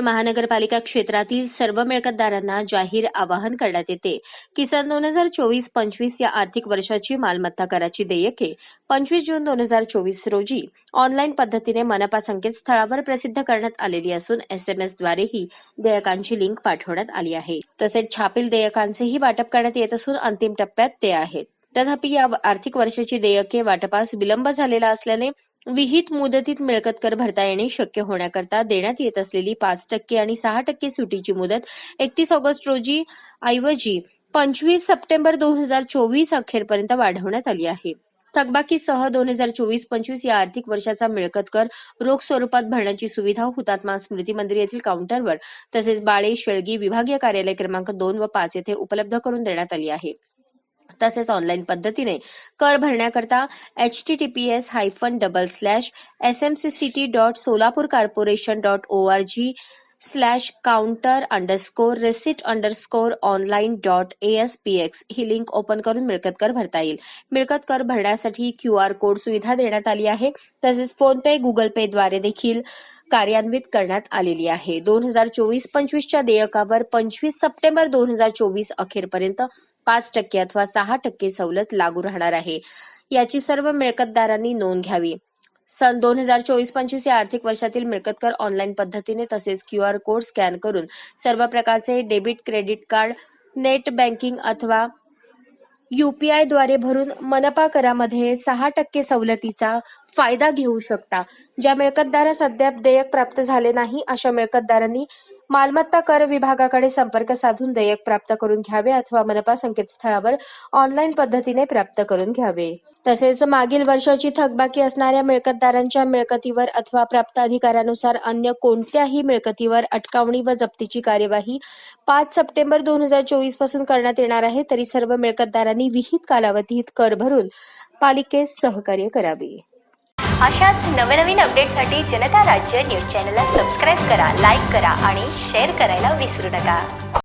महानगरपालिका क्षेत्रातील सर्व मिळकतदारांना जाहीर आवाहन करण्यात येते. की सन दोन हजार चोवीस पंचवीस या आर्थिक वर्षाची मालमत्ता कराची देयके पंचवीस जून दोन हजार चोवीस रोजी ऑनलाईन पद्धतीने मनपा संकेतस्थळावर प्रसिद्ध करण्यात आलेली असून एसएमएसद्वारेही देयकांची लिंक पाठवण्यात आली आहे. तसेच छापील देयकांचेही वाटप करण्यात येत असून अंतिम टप्प्यात ते आहेत. तथापि या आर्थिक वर्षाची देयके वाटपास विलंब झालेला असल्याने विहित मुदतीत मिळकत कर भरता येणे शक्य होण्याकरता देण्यात येत असलेली पाच टक्के आणि सहा टक्के सुटीची मुदत एकतीस ऑगस्ट रोजी ऐवजी पंचवीस सप्टेंबर दोन हजार चोवीस अखेरपर्यंत वाढवण्यात आली आहे. थकबाकीसह दोन हजार चोवीस पंचवीस या आर्थिक वर्षाचा मिळकत कर रोख स्वरूपात भरण्याची सुविधा हुतात्मा स्मृती मंदिर येथील काउंटरवर तसेच बाळे शेळगी विभागीय कार्यालय क्रमांक दोन व पाच येथे उपलब्ध करून देण्यात आली आहे. तसेच ऑनलाईन पद्धतीने कर भरण्याकरता H T T P S hyphen double slash S M C C T dot Solapur corporation dot O R G slash counter underscore receipt underscore online dot A S P X he link open करून मिळकत कर भरता येईल. मिळकत कर भरण्यासाठी Q R code सुविधा देण्यात आली आहे. तसेच फोन पे गुगल पे द्वारे देखील कार्यान्वित करण्यात आलेली आहे. दोन हजार चोवीस पंचवीसच्या देयकावर पंचवीस सप्टेंबर दोन हजार चोवीस अखेरपर्यंत पाच टक्के अथवा सहा टक्के सवलत लागू राहणार आहे. याची सर्व मिळकतदारांनी नोंद घ्यावी. सन दोन हजार चोवीस पंचवीस या आर्थिक वर्षातील मिळकत कर ऑनलाईन पद्धतीने तसेच क्यू आर कोड स्कॅन करून सर्व प्रकारचे debit credit card net banking अथवा यूपीआयद्वारे भरून मनपा करामध्ये सहा टक्के सवलतीचा फायदा घेऊ शकता. ज्या मिळकतदारास अद्याप देयक प्राप्त झाले नाही अशा मिळकतदारांनी मालमत्ता कर विभागाकडे संपर्क साधून देयक प्राप्त करून घ्यावे अथवा मनपा संकेतस्थळावर ऑनलाईन पद्धतीने प्राप्त करून घ्यावे. तसेच मागील वर्षाची थकबाकी असणाऱ्या मिळकतदारांच्या मिळकतीवर अथवा प्राप्त अधिकारानुसार अन्य कोणत्याही मिळकतीवर अटकावणी व जप्तीची कार्यवाही पाच सप्टेंबर दोन हजार चोवीसपासून करण्यात येणार आहे तरी सर्व मिळकतदारांनी विहित कालावधीत कर भरून पालिकेस सहकार्य करावे. अशाच नवनवीन अपडेटसाठी जनता राज्य न्यूज चॅनलला सबस्क्राईब करा लाईक करा आणि शेअर करायला विसरू नका.